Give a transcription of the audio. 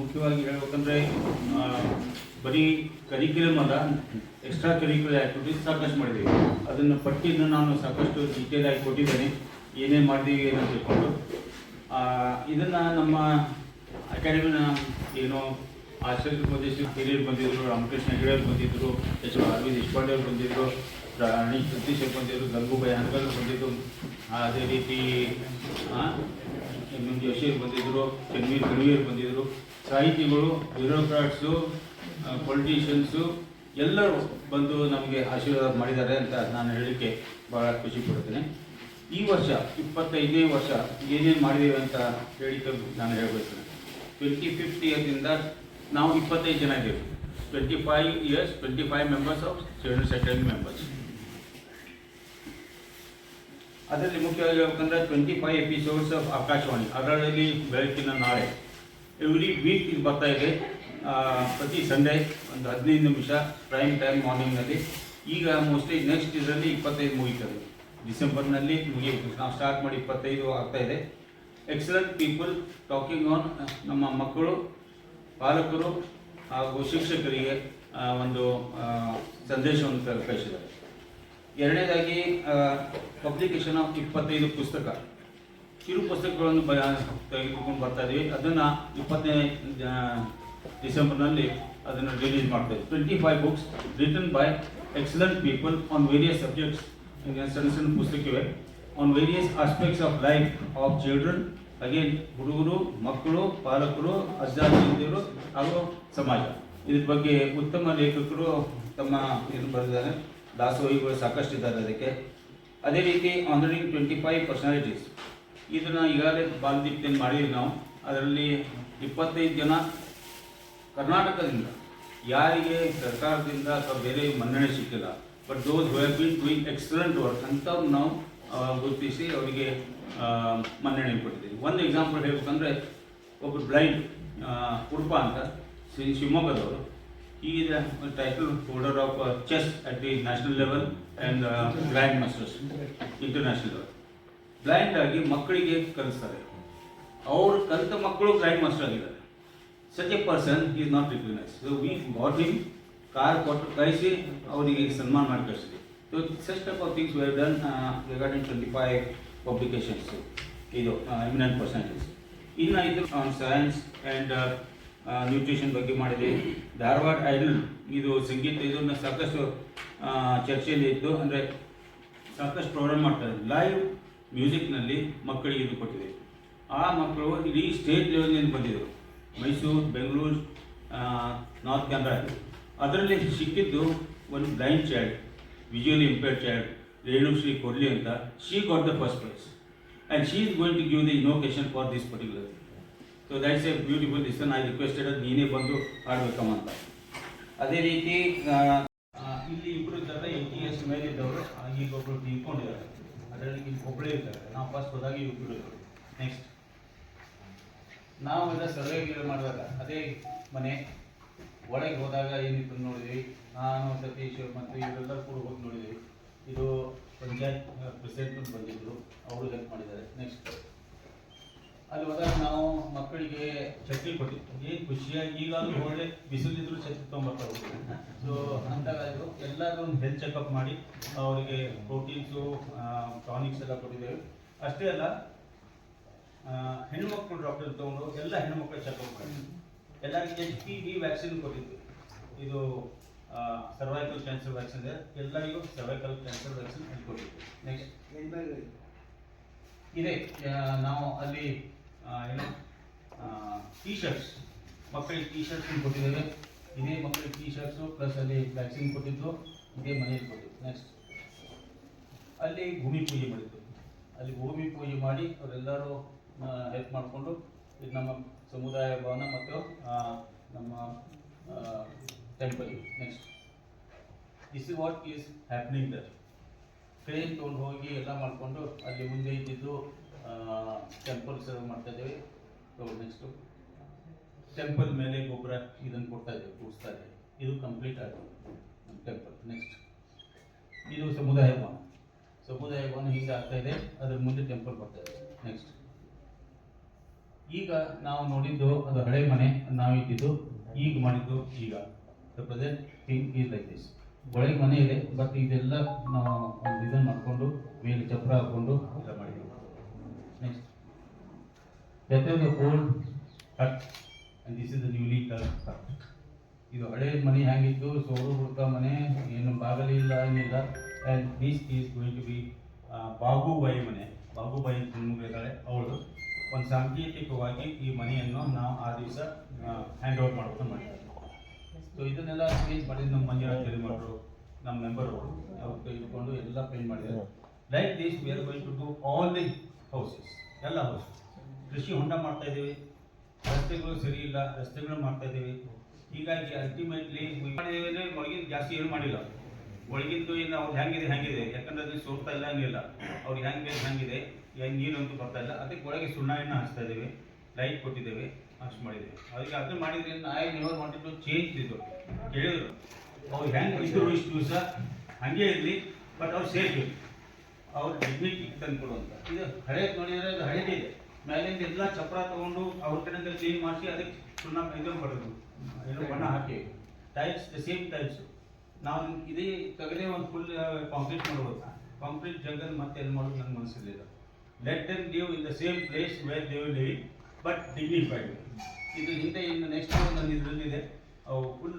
ಮುಖ್ಯವಾಗಿ ಹೇಳ್ಬೇಕಂದ್ರೆ ಬರೀ ಕರಿಕ್ಯುಲಮ್ ಅಲ್ಲ ಎಕ್ಸ್ಟ್ರಾ ಕರಿಕ್ಯುಲರ್ ಆ್ಯಕ್ಟಿವಿಟೀಸ್ ಸಾಕಷ್ಟು ಮಾಡಿದ್ದೀವಿ ಅದನ್ನು ಪಟ್ಟಿಯನ್ನು ನಾನು ಸಾಕಷ್ಟು ಡೀಟೇಲ್ ಆಗಿ ಕೊಟ್ಟಿದ್ದೇನೆ. ಏನೇನು ಮಾಡಿದ್ದೀವಿ ಏನಂತ ತಿಳ್ಕೊಂಡು. ಇದನ್ನು ನಮ್ಮ ಅಕಾಡೆಮಿನ ಏನು ಆಶ್ರಯ ಪ್ರದೇಶ ಹಿರಿಯರು ಬಂದಿದ್ದರು ರಾಮಕೃಷ್ಣ ಅವ್ರು ಬಂದಿದ್ದರು ಎಚ್ ಅರವಿಂದ್ ದೇಶಪಾಂಡೆ ಅವರು ಬಂದಿದ್ದರು ರಾಣಿ ಸತೀಶ್ ಬಂದಿದ್ದರು ಗಂಗೂಬಾಯಿ ಹನ್ಕಲ್ ಬಂದಿದ್ದರು ಬಂದಿದ್ದು ಅದೇ ರೀತಿ ಆ, ಎಂ ಎಂ ಜೋಶಿ ಅವ್ರು ಬಂದಿದ್ದರು ಚನ್ವೀರ್ ಗಣವೀರ್ ಬಂದಿದ್ದರು ಸಾಹಿತಿಗಳು ಬ್ಯೂರೋಕ್ರಾಟ್ಸು ಪೊಲಿಟಿಷಿಯನ್ಸು ಎಲ್ಲರೂ ಬಂದು ನಮಗೆ ಆಶೀರ್ವಾದ ಮಾಡಿದ್ದಾರೆ ಅಂತ ನಾನು ಹೇಳಲಿಕ್ಕೆ ಭಾಳ ಖುಷಿ ಪಡ್ತೇನೆ ಈ ವರ್ಷ ಇಪ್ಪತ್ತೈದನೇ ವರ್ಷ ಏನೇನು ಮಾಡಿದ್ದೇವೆ ಅಂತ ಹೇಳಿಕೆ ನಾನು ಹೇಳ್ಬೋದು ಟ್ವೆಂಟಿ ಫಿಫ್ತ್ ಇಯರ್ಸಿಂದ ನಾವು ಇಪ್ಪತ್ತೈದು ಜನ ಇದ್ದೇವೆ. Twenty five years twenty five members of children's academy members. ಅದರಲ್ಲಿ ಮುಖ್ಯವಾಗಿ ಹೇಳ್ಬೇಕಂದ್ರೆ twenty five episodes of Akashvani ಅದರಲ್ಲಿ ಬೆಳಕಿನ ನಾಳೆ. ಎವ್ರಿ ವೀಕ್ ಇದು ಬರ್ತಾ ಇದೆ. ಪ್ರತಿ ಸಂಡೇ ಒಂದು ಹದಿನೈದು ನಿಮಿಷ ಪ್ರೈಮ್ ಟೈಮ್ ಮಾರ್ನಿಂಗ್ನಲ್ಲಿ ಈಗ ಮೋಸ್ಟ್ಲಿ ನೆಕ್ಸ್ಟ್ ಇದರಲ್ಲಿ ಇಪ್ಪತ್ತೈದು ಮುಗೀತದೆ. ಡಿಸೆಂಬರ್ನಲ್ಲಿ ಮುಗಿಯಬೇಕು ನಾವು ಸ್ಟಾರ್ಟ್ ಮಾಡಿ ಇಪ್ಪತ್ತೈದು ಆಗ್ತಾ ಇದೆ. ಎಕ್ಸಲೆಂಟ್ ಪೀಪಲ್ ಟಾಕಿಂಗ್ ಆನ್ ನಮ್ಮ ಮಕ್ಕಳು, ಪಾಲಕರು ಹಾಗೂ ಶಿಕ್ಷಕರಿಗೆ ಒಂದು ಸಂದೇಶವನ್ನು ಕಳಿಸಿದ್ದಾರೆ ಎರಡನೇದಾಗಿ ಪಬ್ಲಿಕೇಶನ್ ಆಫ್ ಇಪ್ಪತ್ತೈದು ಪುಸ್ತಕ. ಕಿರು ಪುಸ್ತಕಗಳನ್ನು ಬ, ತೆಗೆದುಕೊಂಡು ಬರ್ತಾ ಇದ್ದೀವಿ ಅದನ್ನು ಇಪ್ಪತ್ತನೇ ಡಿಸೆಂಬರ್ನಲ್ಲಿ ಅದನ್ನು ರಿಲೀಸ್ ಮಾಡ್ತಾ ಇದ್ದೀವಿ twenty five books written by excellent people on various subjects ಸಣ್ಣ ಸಣ್ಣ ಪುಸ್ತಕವೇ on various aspects of life of children again ಹುಡುಗರು, ಮಕ್ಕಳು, ಪಾಲಕರು ಅಜ್ಜ ಅಜ್ಜಿಯರು ಹಾಗೂ ಸಮಾಜ. ಇದ್ರ ಬಗ್ಗೆ ಉತ್ತಮ ಲೇಖಕರು ತಮ್ಮ ಇದನ್ನು ಬರೆದಿದ್ದಾರೆ. ದಾಸೋಹಿಗಳು ಸಾಕಷ್ಟು ಇದ್ದಾರೆ ಅದಕ್ಕೆ. ಅದೇ ರೀತಿ ಆನರಿಂಗ್ ಟ್ವೆಂಟಿ ಫೈವ್ ಪರ್ಸನಾಲಿಟೀಸ್ ಇದನ್ನು ಈಗಾಗಲೇ ಬಾಲದೀಪ್ತಿಯನ್ನು ಮಾಡಿದ್ವಿ ನಾವು, ಅದರಲ್ಲಿ ಇಪ್ಪತ್ತೈದು ಜನ ಕರ್ನಾಟಕದಿಂದ. ಯಾರಿಗೆ ಸರ್ಕಾರದಿಂದ ಅಥವಾ ಬೇರೆ ಮನ್ನಣೆ ಸಿಕ್ಕಿಲ್ಲ. But those have been doing excellent work ಅಂಥವ್ರು ನಾವು ಗುರುತಿಸಿ ಅವರಿಗೆ ಮನ್ನಣೆ ಕೊಟ್ಟಿದ್ದೀವಿ. ಒಂದು ಎಕ್ಸಾಂಪಲ್ ಹೇಳ್ಬೇಕಂದ್ರೆ ಒಬ್ಬರು ಬ್ಲೈಂಡ್ ಉಡುಪ ಅಂತ Shri title holder title uh, of chess at the national level uh, grand masters international level. Blind ಆಗಿ ಮಕ್ಕಳಿಗೆ ಕಲಿಸ್ತಾರೆ. ಅವ್ರು ಕಲಿತ ಮಕ್ಕಳು ಗ್ರ್ಯಾಂಡ್ ಮಾಸ್ಟರ್ ಆಗಿದ್ದಾರೆ such a person is not recognise so we got him car ಕೊಟ್ಟು ಕಳಿಸಿ ಅವರಿಗೆ ಸನ್ಮಾನ ಮಾಡಿ ಕಳಿಸಿದ್ವಿ. So such type of things were done regarding twenty five publications ಇದು ಇಮಿನೆಂಟ್ ಪರ್ಸೆಂಟೇಜ್ ಇನ್ನು ಇದು ಆನ್ ಸೈನ್ಸ್ ಆ್ಯಂಡ್ ನ್ಯೂಟ್ರಿಷನ್ ಬಗ್ಗೆ ಮಾಡಿದೆ. ಧಾರವಾಡ ಐಡಲ್ ಇದು ಸಂಗೀತ, ಇದನ್ನು ಸಾಕಷ್ಟು ಚರ್ಚೆಯಲ್ಲಿ ಇತ್ತು ಅಂದರೆ ಸಾಕಷ್ಟು ಪ್ರೋಗ್ರಾಮ್ ಮಾಡ್ತಾರೆ ಲೈವ್ ಮ್ಯೂಸಿಕ್ನಲ್ಲಿ ಮಕ್ಕಳಿಗೆ ಇದು ಕೊಟ್ಟಿದೆ. ಆ ಮಕ್ಕಳು ಇಡೀ ಸ್ಟೇಟ್ ಲೆವೆಲ್ನಿಂದ ಬಂದಿದ್ದರು ಮೈಸೂರು, ಬೆಂಗಳೂರು ನಾರ್ತ್ ಕೆನರಾ ಅದರಲ್ಲಿ ಸಿಕ್ಕಿದ್ದು ಒಂದು blind child visually impaired child Renushree Kodli ಅಂತ. She got the first prize and she is going to give the invocation for this particular so that's a beautiful listen I requested ಅದು ನೀನೇ ಬಂದು ಆಡ್ಬೇಕಮ್ಮ ಅಂತ. ಅದೇ ರೀತಿ ಇಲ್ಲಿ ಇಬ್ಬರು ಇದ್ದಾರೆ. ಎಂಟಿ ಎಸ್ ಮೇಲೆ ಇದ್ದವರು. ಈಗ ಒಬ್ಬರು ನಿಂತ್ಕೊಂಡಿದ್ದಾರೆ ಅದರಲ್ಲಿ ಇಲ್ಲಿ ಒಬ್ಬಳೇ ಇದ್ದಾರೆ. ನಾವು ಫಸ್ಟ್ ಹೋದಾಗ ಇಬ್ಬರು ನೆಕ್ಸ್ಟ್ ನಾವು ಎಲ್ಲ ಸರ್ವೆ ಮಾಡಿದಾಗ, ಅದೇ ಮನೆ, ಒಳಗೆ ಹೋದಾಗ ಏನಿತ್ತು ನೋಡಿದ್ವಿ. ನಾನು, ಸತೀಶ್ ಮತ್ತು ಇವರೆಲ್ಲರೂ ಕೂಡ ಹೋಗಿ ನೋಡಿದ್ವಿ. ಇದು ಪಂಚಾಯತ್ ಪ್ರೆಸಿಡೆಂಟ್ ಬಂದಿದ್ರು. ಅವರು ಹೆಲ್ಪ್ ಮಾಡಿದ್ದಾರೆ. ನೆಕ್ಸ್ಟ್ ಅಲ್ಲಿ ಹೋದಾಗ ನಾವು ಮಕ್ಕಳಿಗೆ ಚಟ್ನಿ ಕೊಟ್ಟಿತ್ತು. ಏನು ಖುಷಿಯಾಗಿ ಈಗಾದರೂ ಒಳ್ಳೆ ಬಿಸಿಲಿದ್ರು ಚಟ್ನಿ ತೊಗೊಂಬರ್ತಾರೆ ಸೊ ಅಂದಾಗ ಇದು ಎಲ್ಲರೂ ಒಂದು ಹೆಲ್ತ್ ಚೆಕಪ್ ಮಾಡಿ ಅವರಿಗೆ ಪ್ರೋಟೀನ್ಸು ಟಾನಿಕ್ಸ್ ಎಲ್ಲ ಕೊಟ್ಟಿದ್ದೇವೆ. ಅಷ್ಟೇ ಅಲ್ಲ ಹೆಣ್ಣುಮಕ್ಕಳು ಡಾಕ್ಟರ್ ತಗೊಂಡು ಎಲ್ಲ ಹೆಣ್ಮಕ್ಳು ಚೆಕಪ್ ಮಾಡಿ ಎಲ್ಲರಿಗೆ ಎಚ್ ಪಿ ವಿ ವ್ಯಾಕ್ಸಿನ್ ಕೊಟ್ಟಿದ್ವಿ ಇದು ಸರ್ವೈಕಲ್ ಕ್ಯಾನ್ಸರ್ ವ್ಯಾಕ್ಸಿನ್ ಇದೆ. ಎಲ್ಲರಿಗೂ ಸರ್ವೈಕಲ್ ಕ್ಯಾನ್ಸರ್ ವ್ಯಾಕ್ಸಿನ್ ಕೊಟ್ಟಿದ್ದು ನೆಕ್ಸ್ಟ್ ಇದೆ. ನಾವು ಅಲ್ಲಿ ಏನು ಟೀ ಶರ್ಟ್ಸ್ ಮಕ್ಕಳಿಗೆ ಟೀ ಶರ್ಟ್ಸ್ ಕೊಟ್ಟಿದ್ದೇವೆ ಇದೇ ಮಕ್ಕಳಿಗೆ ಟೀ ಶರ್ಟ್ಸು ಪ್ಲಸ್ ಅಲ್ಲಿ ವ್ಯಾಕ್ಸಿನ್ ಕೊಟ್ಟಿದ್ದು, ಇದೇ ಮನೆಯಲ್ಲಿ ಕೊಟ್ಟಿದ್ದು. ನೆಕ್ಸ್ಟ್ ಅಲ್ಲಿ ಭೂಮಿ ಪೂಜೆ ಮಾಡಿದ್ದು. ಅಲ್ಲಿ ಭೂಮಿ ಪೂಜೆ ಮಾಡಿ ಅವರೆಲ್ಲರೂ ಹೆಲ್ಪ್ ಮಾಡಿಕೊಂಡು, ಇದು ನಮ್ಮ ಸಮುದಾಯ ಭವನ ಮತ್ತು ನಮ್ಮ temple next this is what is happening there crane ತೊಗೊಂಡು ಹೋಗಿ ಎಲ್ಲ ಮಾಡಿಕೊಂಡು, ಅಲ್ಲಿ ಮುಂದೆ ಇದ್ದಿದ್ದು ಟೆಂಪಲ್ ಸರ್ವ್ ಮಾಡ್ತಾ ಇದ್ದೇವೆ. ನೆಕ್ಸ್ಟು ಟೆಂಪಲ್ ಮೇಲೆ ಗೊಬ್ಬರ ಇದನ್ನು ಕೊಡ್ತಾ ಇದ್ದೇವೆ ಕೂಡಿಸ್ತಾ ಇದು ಕಂಪ್ಲೀಟ್ ನಮ್ಮ ಟೆಂಪಲ್ ನೆಕ್ಸ್ಟ್ ಇದು ಸಮುದಾಯ ಭವನ ಸಮುದಾಯ ಭವನ ಹೀಗೆ ಆಗ್ತಾ ಇದೆ. ಅದ್ರ ಮುಂದೆ ಟೆಂಪಲ್ ಬರ್ತಾ ಇದೆ. ನೆಕ್ಸ್ಟ್ ಈಗ ನಾವು ನೋಡಿದ್ದು ಅದು ಹಳೆ ಮನೆ ನಾವಿಟ್ಟಿದ್ದು ಈಗ ಮಾಡಿದ್ದು ಈಗ. ಥಿಂಗ್ ಲೈಕ್ ದಿಸ್ ಒಳಗೆ ಮನೆ ಇದೆ ಬಟ್ ಇದೆಲ್ಲ ನಾವು ಒಂದು ಇದನ್ನು ಮಾಡಿಕೊಂಡು, ಮೇಲೆ ಚಪ್ರ ಹಾಕೊಂಡು ಎಲ್ಲ ಮಾಡಿದ್ದೀವಿ next that of the old hut and this is the newly call hut ಇದು ಹಳೆ ಮನೆ ಹೇಗಿತ್ತು ಸೋರು ಹುಡುಕ ಮನೆ ಏನು ಬಾಗಲಿಲ್ಲ ಏನಿಲ್ಲ. And this is going to be Babubai ಮನೆ. ಬಾಬುಬಾಯಿ ಇದ್ದಾಳೆ ಅವಳು ಒಂದು ಸಾಂಕೇತಿಕವಾಗಿ ಈ ಮನೆಯನ್ನು ನಾವು ಆ ದಿವಸ ಹ್ಯಾಂಡ್ ಓವರ್ ಮಾಡ್ಕೊಂಡು ಮಾಡಿದ್ದೀವಿ ಸೊ ಇದನ್ನೆಲ್ಲ ಚೇಂಜ್ ಮಾಡಿದ್ದು ನಮ್ಮ ಮಂಜುನಾಥ್ ಹಿರಿಮಠರು ನಮ್ಮ ಮೆಂಬರು ಅವ್ರು ತೆಗೆದುಕೊಂಡು ಎಲ್ಲ ಪೇಂಟ್ ಮಾಡಿದ್ದಾರೆ. Like this we are going to do all the houses ಎಲ್ಲ ಹೌಸ್ ಕೃಷಿ ಹೊಂಡ ಮಾಡ್ತಾ ಇದ್ದೀವಿ. ರಸ್ತೆಗಳು ಸರಿ ಇಲ್ಲ ರಸ್ತೆಗಳು ಮಾಡ್ತಾ ಇದ್ದೀವಿ. ಹೀಗಾಗಿ ಅಲ್ಟಿಮೇಟ್ಲಿ ಒಳಗಿನ ಜಾಸ್ತಿ ಏನು ಮಾಡಿಲ್ಲ. ಒಳಗಿಂದು ಏನು ಅವ್ರು ಹೆಂಗಿದೆ ಹೆಂಗಿದೆ ಯಾಕಂದ್ರೆ ಅದು ಸೋರ್ತಾ ಇಲ್ಲ, ಹಂಗಿಲ್ಲ. ಅವ್ರಿಗೆ ಹೆಂಗೆ ಹೆಂಗಿದೆ ಹೆಂಗೆ ನೀರಂತೂ ಬರ್ತಾ ಇಲ್ಲ. ಅದಕ್ಕೆ ಒಳಗೆ ಸುಣ್ಣ ಎಣ್ಣೆ ಹಚ್ತಾ ಇದ್ದೀವಿ. ಲೈಟ್ ಕೊಟ್ಟಿದ್ದೇವೆ ಅಷ್ಟು ಮಾಡಿದ್ದೇವೆ. ಅದಕ್ಕೆ ಅದನ್ನ ಮಾಡಿದ್ರೆ ಐ ನೆವರ್ ವಾಂಟೆಡ್ ಚೇಂಜ್ ಇದು ಕೇಳಿದ್ರು. ಅವ್ರು ಹೆಂಗೆ ಇದ್ರು ಇಷ್ಟು ದಿವಸ? ಹಂಗೆ ಇರಲಿ, ಬಟ್ ಅವ್ರು ಸೇಫ್ ಇರಲಿ ಅವ್ರ ಡಿಗ್ನಿಟಿ ತಂದು ಕೊಡುವಂಥ ಇದು ಹಳೆ ನೋಡಿದರೆ ಅದು ಹಳೇದೇ ಇದೆ. ಮೇಲಿಂದ ಎಲ್ಲ ಚಪ್ರ ತಗೊಂಡು ಅವ್ರ ಕಡೆಯಿಂದ ಕ್ಲೀನ್ ಮಾಡಿಸಿ ಅದಕ್ಕೆ ಸುಣ್ಣ ಇದನ್ನು ಹೊಡೆದು ಏನು ಬಣ್ಣ ಹಾಕಿ. ಟೈಲ್ಸ್ ದ ಸೇಮ್ ಟೈಲ್ಸ್ ನಾವು ಇದೇ ತಗದೇ ಒಂದು ಫುಲ್ ಕಾಂಕ್ರೀಟ್ ಮಾಡ್ಬೋದು. ಕಾಂಕ್ರೀಟ್ ಜಗನ್ ಮತ್ತೆ ಏನು ಮಾಡೋದು ನನ್ನ ಮನಸ್ಸಿಲ್ಲ let them live in the same place where they living live but dignified ಇದು ಹಿಂದೆ ಇನ್ನು ನೆಕ್ಸ್ಟ್ ನನ್ನ ಇದರಲ್ಲಿದೆ ಅವು ಫುಲ್